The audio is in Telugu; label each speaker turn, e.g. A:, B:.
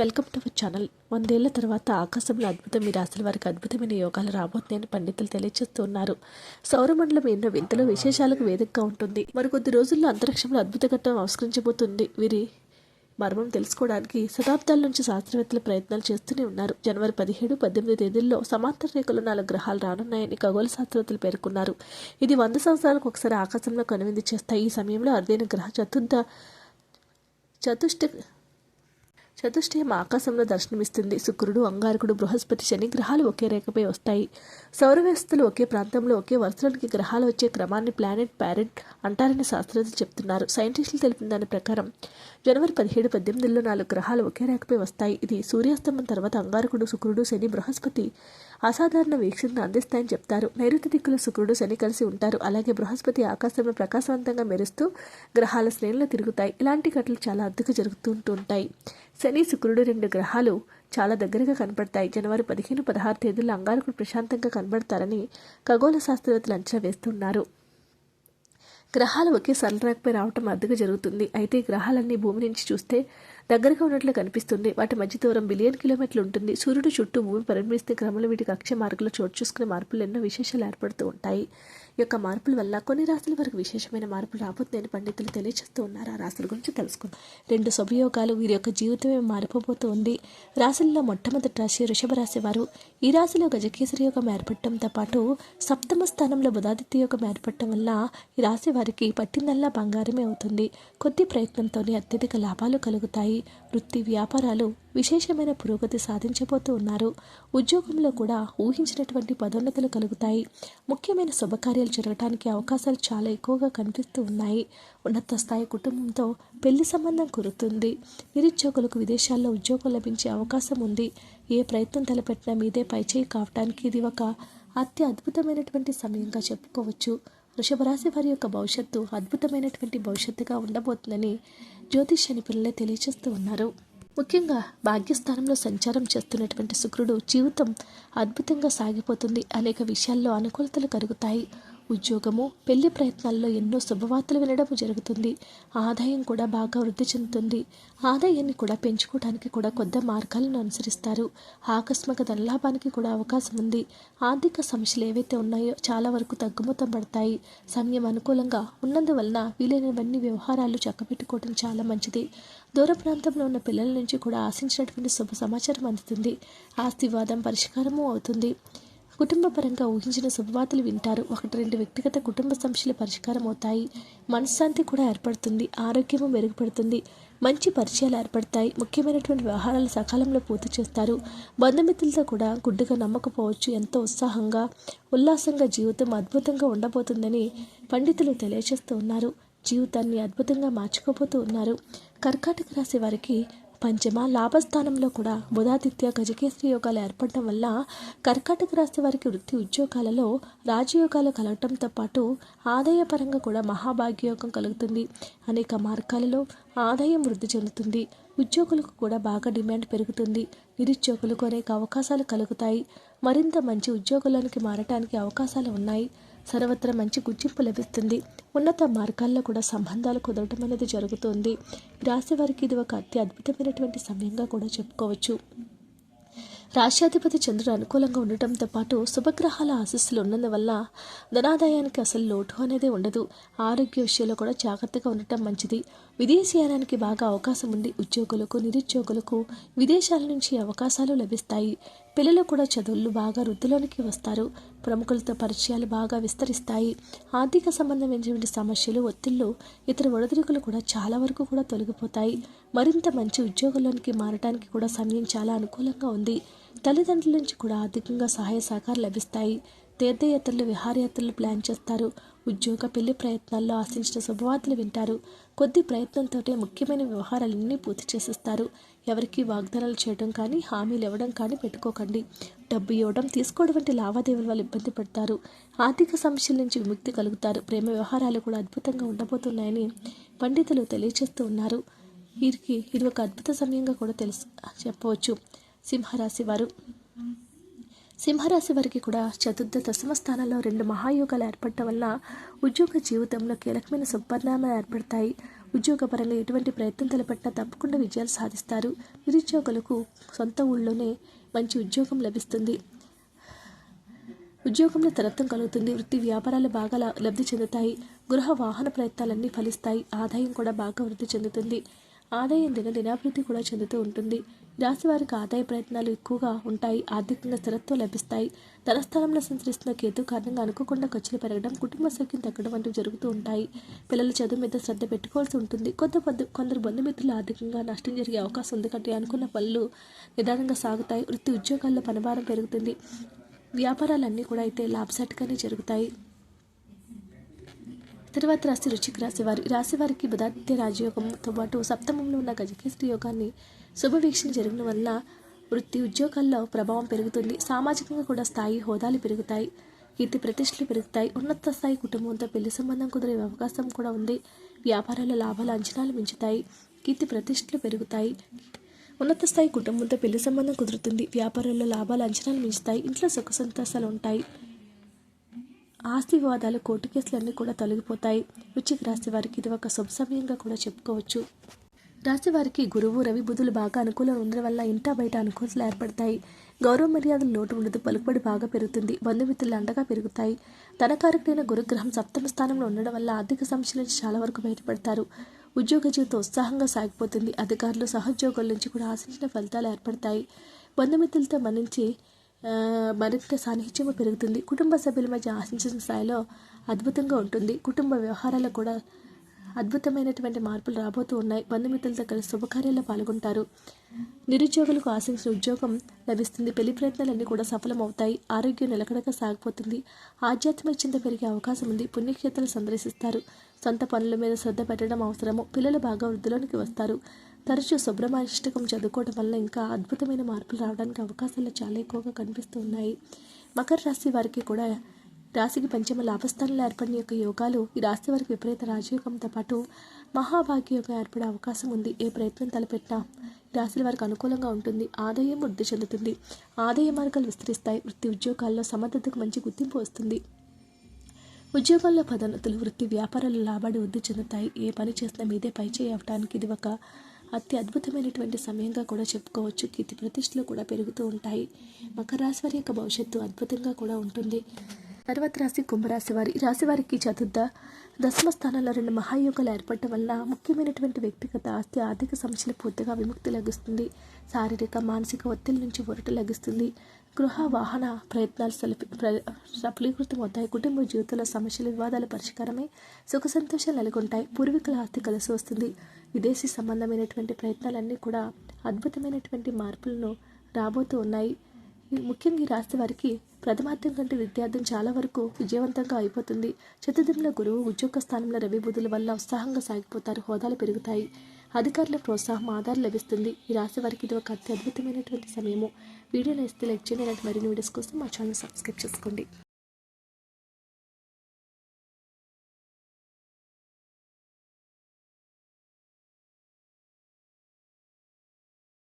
A: Welcome to our channel. వందేళ్ళ తర్వాత ఆకాశంలో అద్భుతం ఈ రాశుల వారికి అద్భుతమైన యోగాలు రాబోతున్నాయని పండితులు తెలియజేస్తున్నారు. సౌరమండలం ఎన్నో వింతలు విశేషాలకు వేదికగా ఉంటుంది. మరికొద్ది రోజుల్లో అంతరిక్షంలో అద్భుత ఘట్టం ఆవిష్కరించబోతుంది. వీరి మర్మం తెలుసుకోవడానికి శతాబ్దాల నుంచి శాస్త్రవేత్తలు ప్రయత్నాలు చేస్తూనే ఉన్నారు. జనవరి పదిహేడు పద్దెనిమిది తేదీల్లో సమాంతర రేఖలు నాలుగు గ్రహాలు రానున్నాయని ఖగోళ శాస్త్రవేత్తలు పేర్కొన్నారు. ఇది వంద సంవత్సరాలకు ఒకసారి ఆకాశంలో కనువిందు చేస్తాయి. ఈ సమయంలో అరుదైన గ్రహ చతుర్థ చతుష్ట చతుష్టయం ఆకాశంలో దర్శనమిస్తుంది. శుక్రుడు అంగారకుడు బృహస్పతి శని గ్రహాలు ఒకే రేఖపై వస్తాయి. సౌరవ్యవస్థలు ఒకే ప్రాంతంలో ఒకే వరుసలోనికి గ్రహాలు వచ్చే క్రమాన్ని ప్లానెట్ ప్యారెంట్ అంటారని శాస్త్రవేత్తలు చెప్తున్నారు. సైంటిస్టులు తెలిపిన దాని ప్రకారం జనవరి పదిహేడు పద్దెనిమిదిలో నాలుగు గ్రహాలు ఒకే రేఖపై వస్తాయి. ఇది సూర్యాస్తమం తర్వాత అంగారకుడు శుక్రుడు శని బృహస్పతి అసాధారణ వీక్షణను అందిస్తాయని చెప్తారు. నైరుతి దిక్కులు శుక్రుడు శని కలిసి ఉంటారు. అలాగే బృహస్పతి ఆకాశంలో ప్రకాశవంతంగా మెరుస్తూ గ్రహాల శ్రేణులు తిరుగుతాయి. ఇలాంటి ఘటనలు చాలా అద్దెకు జరుగుతుంటుంటాయి. శని శుక్రుడు రెండు గ్రహాలు చాలా దగ్గరగా కనపడతాయి. జనవరి పదిహేను పదహారు తేదీల్లో అంగారకుడు ప్రశాంతంగా కనబడతారని ఖగోళ శాస్త్రవేత్తలు అంచనా వేస్తున్నారు. గ్రహాలు ఒకే సరళరేఖపై రావటం అద్దెకు జరుగుతుంది. అయితే గ్రహాలన్నీ భూమి నుంచి చూస్తే దగ్గరగా ఉన్నట్లు కనిపిస్తుంది. వాటి మధ్య దూరం బిలియన్ కిలోమీటర్లు ఉంటుంది. సూర్యుడు చుట్టూ భూమి పరిణమిస్తే క్రమంలో వీటికి అక్ష మార్గంలో చోటు చూసుకునే మార్పులు ఎన్నో విశేషాలు ఏర్పడుతూ ఉంటాయి. యొక్క మార్పుల వల్ల కొన్ని రాశుల వరకు విశేషమైన మార్పులు రాబోతుందని పండితులు తెలియజేస్తూ ఉన్నారు. ఆ రాశుల గురించి తెలుసుకుందాం. రెండు శుభయోగాలు వీరి యొక్క జీవితమే మారిపోబోతోంది. రాశుల్లో మొట్టమొదటి రాశి వృషభ రాశి వారు. ఈ రాశిలో గజకేసరి యోగం ఏర్పడటంతో పాటు సప్తమ స్థానంలో బుధాదిత్య యోగం ఏర్పడటం వల్ల ఈ రాశి వారికి పట్టిందల్లా బంగారమే అవుతుంది. కొద్ది ప్రయత్నంతోనే అత్యధిక లాభాలు కలుగుతాయి. వృత్తి వ్యాపారాలు విశేషమైన పురోగతి సాధించబోతూ ఉన్నారు. ఉద్యోగంలో కూడా ఊహించినటువంటి పదోన్నతులు కలుగుతాయి. ముఖ్యమైన శుభకార్యాలు జరగడానికి అవకాశాలు చాలా ఎక్కువగా కనిపిస్తూ ఉన్నాయి. ఉన్నత స్థాయి కుటుంబంతో పెళ్ళి సంబంధం కురుతుంది నిరుద్యోగులకు విదేశాల్లో ఉద్యోగం లభించే అవకాశం ఉంది. ఏ ప్రయత్నం తలపెట్టినా మీదే పైచేయి కావటానికి ఇది ఒక అతి అద్భుతమైనటువంటి సమయంగా చెప్పుకోవచ్చు. వృషభరాశి వారి యొక్క భవిష్యత్తు అద్భుతమైనటువంటి భవిష్యత్తుగా ఉండబోతుందని జ్యోతిష్ నిపుణులే తెలియజేస్తూ ఉన్నారు. ముఖ్యంగా భాగ్యస్థానంలో సంచారం చేస్తున్నటువంటి శుక్రుడు జీవితం అద్భుతంగా సాగిపోతుంది. అనేక విషయాల్లో అనుకూలతలు కలుగుతాయి. ఉద్యోగము పెళ్ళి ప్రయత్నాల్లో ఎన్నో శుభవార్తలు వినడం జరుగుతుంది. ఆదాయం కూడా బాగా వృద్ధి చెందుతుంది. ఆదాయాన్ని కూడా పెంచుకోవడానికి కూడా కొత్త మార్గాలను అనుసరిస్తారు. ఆకస్మిక ధనలాభానికి కూడా అవకాశం ఉంది. ఆర్థిక సమస్యలు ఏవైతే ఉన్నాయో చాలా వరకు తగ్గుముఖం పడతాయి. సమయం అనుకూలంగా ఉన్నందువలన వీలైనవన్నీ వ్యవహారాలు చక్కబెట్టుకోవడం చాలా మంచిది. దూర ప్రాంతంలో ఉన్న పిల్లల నుంచి కూడా ఆశించినటువంటి శుభ సమాచారం అందుతుంది. ఆస్తివాదం పరిష్కారము అవుతుంది. కుటుంబ పరంగా ఊహించిన శుభవార్తలు వింటారు. ఒకటి రెండు వ్యక్తిగత కుటుంబ సమస్యలు పరిష్కారం అవుతాయి. మనశ్శాంతి కూడా ఏర్పడుతుంది. ఆరోగ్యము మెరుగుపడుతుంది. మంచి పరిచయాలు ఏర్పడతాయి. ముఖ్యమైనటువంటి వ్యవహారాలు సకాలంలో పూర్తి చేస్తారు. బంధుమిత్రులతో కూడా గుడ్డుగా నమ్మకపోవచ్చు. ఎంతో ఉత్సాహంగా ఉల్లాసంగా జీవితం అద్భుతంగా ఉండబోతుందని పండితులు తెలియజేస్తూ ఉన్నారు. జీవితాన్ని అద్భుతంగా మార్చుకోబోతూ ఉన్నారు. కర్కాటక రాశి వారికి పంచమ లాభస్థానంలో కూడా బుధాదిత్య గజకేశ్వరి యోగాలు ఏర్పడటం వల్ల కర్కాటక రాశి వారికి వృత్తి ఉద్యోగాలలో రాజయోగాలు కలగటంతో పాటు ఆదాయపరంగా కూడా మహాభాగ్యయోగం కలుగుతుంది. అనేక మార్గాలలో ఆదాయం వృద్ధి చెందుతుంది. ఉద్యోగులకు కూడా బాగా డిమాండ్ పెరుగుతుంది. నిరుద్యోగులకు అనేక అవకాశాలు కలుగుతాయి. మరింత మంచి ఉద్యోగులకి మారటానికి అవకాశాలు ఉన్నాయి. సర్వత్రా మంచి గుర్తింపు లభిస్తుంది. ఉన్నత మార్గాల్లో కూడా సంబంధాలు కుదరటం అనేది జరుగుతుంది. రాశి వారికి ఇది ఒక అతి అద్భుతమైనటువంటి సమయంగా కూడా చెప్పుకోవచ్చు. రాష్ట్రాధిపతి చంద్రుడు అనుకూలంగా ఉండటంతో పాటు శుభగ్రహాల ఆశస్సులు ఉన్నందువల్ల ధనాదాయానికి అసలు లోటు అనేది ఉండదు. ఆరోగ్య విషయంలో కూడా జాగ్రత్తగా ఉండటం మంచిది. విదేశీయానానికి బాగా అవకాశం ఉంది ఉద్యోగులకు నిరుద్యోగులకు విదేశాల నుంచి అవకాశాలు లభిస్తాయి. పిల్లలు కూడా చదువులు బాగా వృద్ధిలోనికి వస్తారు. ప్రముఖులతో పరిచయాలు బాగా విస్తరిస్తాయి. ఆర్థిక సంబంధమైనటువంటి సమస్యలు ఒత్తిళ్ళు ఇతర ఒడదుడుకులు కూడా చాలా వరకు కూడా తొలగిపోతాయి. మరింత మంచి ఉద్యోగంలోనికి మారడానికి కూడా సమయం చాలా అనుకూలంగా ఉంది. తల్లిదండ్రుల నుంచి కూడా ఆర్థికంగా సహాయ సహకారాలు లభిస్తాయి. తీర్థయాత్రలు విహారయాత్రలు ప్లాన్ చేస్తారు. ఉద్యోగ పెళ్ళి ప్రయత్నాల్లో ఆశించిన శుభవార్తలు వింటారు. కొద్ది ప్రయత్నంతో ముఖ్యమైన వ్యవహారాలన్నీ పూర్తి చేసిస్తారు. ఎవరికి వాగ్దానాలు చేయడం కానీ హామీలు ఇవ్వడం కానీ పెట్టుకోకండి. డబ్బు ఇవ్వడం తీసుకోవడం వంటి లావాదేవీల వల్ల ఇబ్బంది పడతారు. ఆర్థిక సమస్యల నుంచి విముక్తి కలుగుతారు. ప్రేమ వ్యవహారాలు కూడా అద్భుతంగా ఉండబోతున్నాయని పండితులు తెలియజేస్తూ ఉన్నారు. వీరికి ఇది ఒక అద్భుత సమయంగా కూడా తెలుసు చెప్పవచ్చు. సింహరాశి వారు సింహరాశి వారికి కూడా చతుర్థ దశమ స్థానంలో రెండు మహాయోగాలు ఏర్పడటం వల్ల ఉద్యోగ జీవితంలో కీలకమైన సుపరిణామాలు ఏర్పడతాయి. ఉద్యోగపరంగా ఎటువంటి ప్రయత్నం తలపెట్టినా తప్పకుండా విజయాలు సాధిస్తారు. నిరుద్యోగులకు సొంత ఊళ్ళోనే మంచి ఉద్యోగం లభిస్తుంది. ఉద్యోగంలో తరత్వం కలుగుతుంది. వృత్తి వ్యాపారాలు బాగా లబ్ధి చెందుతాయి. గృహ వాహన ప్రయత్నాలన్నీ ఫలిస్తాయి. ఆదాయం కూడా బాగా వృద్ధి చెందుతుంది. ఆదాయం దిన దినాభివృద్ధి కూడా చెందుతూ ఉంటుంది. రాశివారికి ఆదాయ ప్రయత్నాలు ఎక్కువగా ఉంటాయి. ఆర్థికంగా స్థిరత్వం లభిస్తాయి. ధనస్థానంలో సంచరిస్తున్న కేతు కారణంగా అనుకోకుండా ఖర్చులు పెరగడం కుటుంబ సౌఖ్యం తగ్గడం వంటివి జరుగుతూ ఉంటాయి. పిల్లల చదువు మీద శ్రద్ధ పెట్టుకోవాల్సి ఉంటుంది. కొంత కొందరు బంధుమిత్రులు ఆర్థికంగా నష్టం జరిగే అవకాశం ఉంది. అనుకున్న పనులు నిదానంగా సాగుతాయి. వృత్తి ఉద్యోగాల్లో పనిభారం పెరుగుతుంది. వ్యాపారాలన్నీ కూడా అయితే లాభసాటిగానే జరుగుతాయి. తర్వాత రాశి రుచికి రాశివారి రాశి వారికి బుధాదిత్య రాజయోగంతో పాటు సప్తమంలో ఉన్న గజకేశ్వరి యోగాన్ని శుభవీక్షణ జరగడం వల్ల వృత్తి ఉద్యోగాల్లో ప్రభావం పెరుగుతుంది. సామాజికంగా కూడా స్థాయి హోదాలు పెరుగుతాయి. కీర్తి ప్రతిష్టలు పెరుగుతాయి. ఉన్నత స్థాయి కుటుంబంతో పెళ్ళి సంబంధం కుదిరే అవకాశం కూడా ఉంది. వ్యాపారాల లాభాలు అంచనాలు మించుతాయి. కీర్తి ప్రతిష్టలు పెరుగుతాయి. ఉన్నత స్థాయి కుటుంబంతో పెళ్ళి సంబంధం కుదురుతుంది. వ్యాపారంలో లాభాలు అంచనాలు మించుతాయి. ఇంట్లో సుఖ సంతోషాలు ఉంటాయి. ఆస్తి వివాదాలు కోర్టు కేసులన్నీ కూడా తొలగిపోతాయి. వృశ్చిక రాశి వారికి ఇది ఒక శుభ సమయంగా కూడా చెప్పుకోవచ్చు. రాశి వారికి గురువు రవి బుధులు బాగా అనుకూలం ఉండడం వల్ల ఇంటా బయట అనుకూలతలు ఏర్పడతాయి. గౌరవ మర్యాదలు లోటు ఉండదు పలుకుబడి బాగా పెరుగుతుంది బంధుమిత్రులు అండగా పెరుగుతాయి. ధనకారకుడైన గురుగ్రహం సప్తమ స్థానంలో ఉండడం వల్ల ఆర్థిక సమస్యల నుంచి చాలా వరకు బయటపడతారు. ఉద్యోగ జీవితం ఉత్సాహంగా సాగిపోతుంది. అధికారులు సహోద్యోగుల నుంచి కూడా ఆశించిన ఫలితాలు ఏర్పడతాయి. బంధుమిత్రులతో మన్నించి మరింత సాన్నిహిత్యం పెరుగుతుంది. కుటుంబ సభ్యుల మధ్య ఆశించిన స్థాయిలో అద్భుతంగా ఉంటుంది. కుటుంబ వ్యవహారాల్లో కూడా అద్భుతమైనటువంటి మార్పులు రాబోతూ ఉన్నాయి. బంధుమిత్రులతో కలిసి శుభకార్యాల్లో పాల్గొంటారు. నిరుద్యోగులకు ఆశించిన ఉద్యోగం లభిస్తుంది. పెళ్ళి ప్రయత్నాలన్నీ కూడా సఫలమవుతాయి. ఆరోగ్యం నిలకడగా సాగిపోతుంది. ఆధ్యాత్మిక చింత పెరిగే అవకాశం ఉంది. పుణ్యక్షేత్రాలు సందర్శిస్తారు. సొంత పనుల మీద శ్రద్ధ పెట్టడం అవసరము. పిల్లలు బాగా వృద్ధిలోనికి వస్తారు. తరచూ శుభ్రమాష్టకం చదువుకోవడం వల్ల ఇంకా అద్భుతమైన మార్పులు రావడానికి అవకాశాలు చాలా ఎక్కువగా కనిపిస్తూ ఉన్నాయి మకర రాశి వారికి కూడా రాశికి పంచమ లాభస్థానంలో ఏర్పడిన యొక్క యోగాలు ఈ రాశి వారికి విపరీత రాజయోగంతో పాటు మహాభాగ్య యోగం ఏర్పడే అవకాశం ఉంది. ఏ ప్రయత్నం తలపెట్టినా రాశుల వారికి అనుకూలంగా ఉంటుంది. ఆదాయం వృద్ధి చెందుతుంది. ఆదాయ మార్గాలు విస్తరిస్తాయి. వృత్తి ఉద్యోగాల్లో సమర్థతకు మంచి గుర్తింపు వస్తుంది. ఉద్యోగాల్లో పదోన్నతులు వృత్తి వ్యాపారాలు లాభాలు వృద్ధి చెందుతాయి. ఏ పని చేసినా మీదే పై చేయడానికి ఇది ఒక అతి అద్భుతమైనటువంటి సమయంగా కూడా చెప్పుకోవచ్చు. కీర్తి ప్రతిష్టలు కూడా పెరుగుతూ ఉంటాయి. మకర రాశి వారి యొక్క భవిష్యత్తు అద్భుతంగా కూడా ఉంటుంది. తర్వాత రాశి కుంభరాశి వారి రాశి వారికి చతుర్థ దశమ స్థానంలో రెండు మహాయోగాలు ఏర్పడటం వల్ల ముఖ్యమైనటువంటి వ్యక్తిగత ఆస్తి ఆర్థిక సమస్యలు పూర్తిగా విముక్తి లభిస్తుంది. శారీరక మానసిక ఒత్తిడి నుంచి ఒరట లభిస్తుంది. గృహ వాహన ప్రయత్నాలు సలిపి సఫలీకృతం అవుతాయి. కుటుంబ జీవితంలో సమస్యలు వివాదాల పరిష్కారమై సుఖ సంతోషాలు నెలకొంటాయి. పూర్వీకుల ఆస్తి కలిసి వస్తుంది. విదేశీ సంబంధమైనటువంటి ప్రయత్నాలన్నీ కూడా అద్భుతమైనటువంటి మార్పులను రాబోతూ ఉన్నాయి. ఈ ముఖ్యంగా ఈ రాశి వారికి ప్రథమార్థం కంటే విద్యార్థం చాలా వరకు విజయవంతంగా అయిపోతుంది. చతుర్థంలో గురువు ఉద్యోగ స్థానంలో రవి బుధుల వల్ల ఉత్సాహంగా సాగిపోతారు. హోదాలు పెరుగుతాయి. అధికారుల ప్రోత్సాహం ఆధారం లభిస్తుంది. ఈ రాశి వారికి ఇది ఒక అత్యద్భుతమైనటువంటి సమయము. వీడియోలో ఇస్తే లైక్ చేయండి. మరిన్ని వీడియోస్ కోసం మా ఛానల్ సబ్స్క్రైబ్ చేసుకోండి.